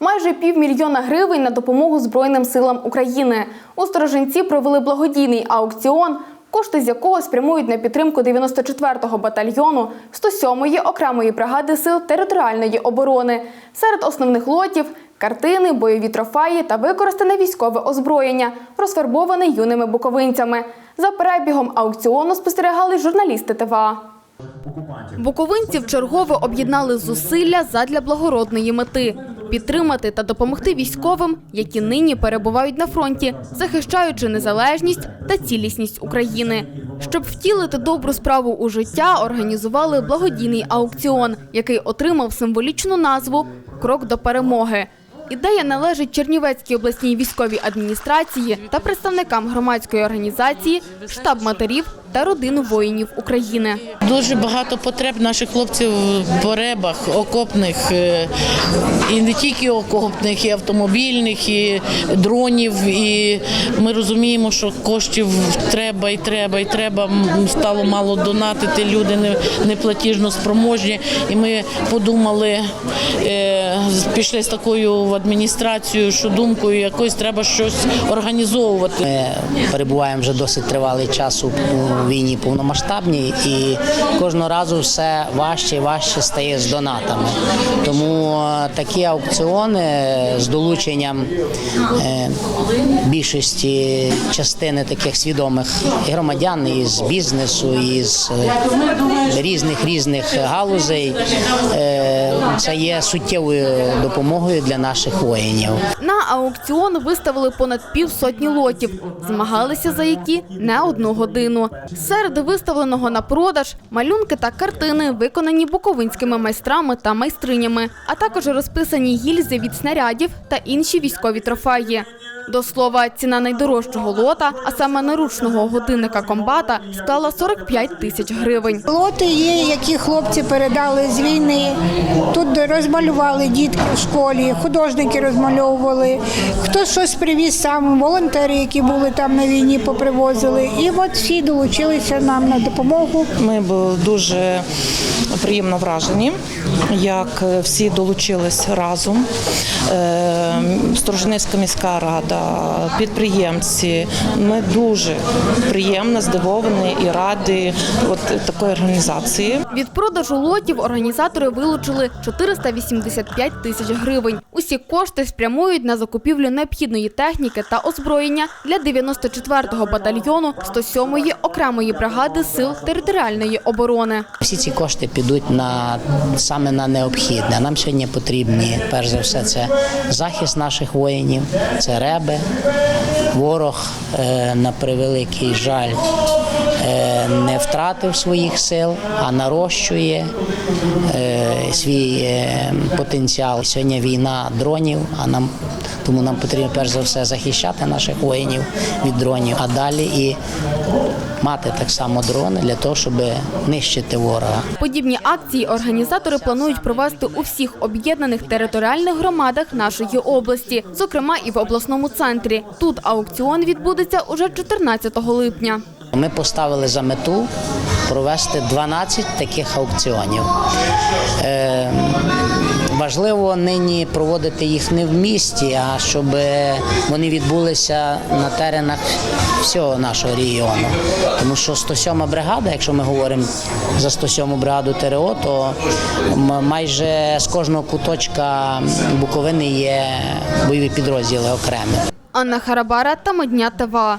Майже півмільйона гривень на допомогу Збройним силам України. У Сторожинці провели благодійний аукціон, кошти з якого спрямують на підтримку 94-го батальйону 107-ї окремої бригади сил територіальної оборони. Серед основних лотів картини, бойові трофеї та використане військове озброєння, розфарбоване юними буковинцями. За перебігом аукціону спостерігали журналісти ТВА. Буковинці вчергове об'єднали зусилля задля благородної мети підтримати та допомогти військовим, які нині перебувають на фронті, захищаючи незалежність та цілісність України. Щоб втілити добру справу у життя, організували благодійний аукціон, який отримав символічну назву Крок до перемоги. Ідея належить Чернівецькій обласній військовій адміністрації та представникам громадської організації Штаб матерів та родин воїнів України. Дуже багато потреб наших хлопців в поребах, окопних, е, і не тільки окопних, і автомобільних, і дронів. І ми розуміємо, що коштів треба і треба, і треба. Стало мало донатити, люди не, не платіжно спроможні. І ми подумали, е, пішли з такою в адміністрацію, що думкою якось треба щось організовувати. Ми перебуваємо вже досить тривалий час у війні повномасштабній, і кожного разу все важче і важче стає з донатами. Тому е, такі аукціони з долученням е, більшості частини таких свідомих громадян із бізнесу, із е, різних різних галузей, це є суттєвою допомогою для наших воїнів. На аукціон виставили понад півсотні лотів, змагалися за які не одну годину. Серед виставленого на продаж малюнки та картини, виконані буковинськими майстрами та майстринями, а також розписані гільзи від снарядів та інші військові трофеї. До слова, ціна найдорожчого лота, а саме наручного годинника комбата, склала 45 тисяч гривень. Лоти є, які хлопці передали з війни. Тут розмалювали дітки в школі, художники розмальовували. Хтось щось привіз сам, волонтери, які були там на війні, попривозили. І от всі долучилися нам на допомогу. Ми були дуже приємно вражені, як всі долучились разом. Е, Сторожинецька міська рада, підприємці. Ми дуже приємно здивовані і раді от такої організації. Від продажу лотів організатори вилучили 485 тисяч гривень. Усі кошти спрямують на закупівлю необхідної техніки та озброєння для 94-го батальйону 107-ї окремої бригади сил територіальної оборони. Всі ці кошти підуть на саме на необхідне. Нам сьогодні потрібні перш за все це захист наших воїнів, це реби. Ворог е, на превеликий жаль е, не втратив своїх сил, а нарощує е, свій е, потенціал. Сьогодні війна дронів, а нам тому нам потрібно перш за все захищати наших воїнів від дронів, а далі і мати так само дрони для того, щоб нищити ворога. Подібні акції організатори планують провести у всіх об'єднаних територіальних громадах нашої області, зокрема і в обласному центрі. Тут аукціон відбудеться уже 14 липня. Ми поставили за мету провести 12 таких аукціонів. Е, важливо нині проводити їх не в місті, а щоб вони відбулися на теренах всього нашого регіону. Тому що 107 бригада, якщо ми говоримо за 107 бригаду ТРО, то майже з кожного куточка Буковини є бойові підрозділи окремі. Анна Харабара та Модня ТВА.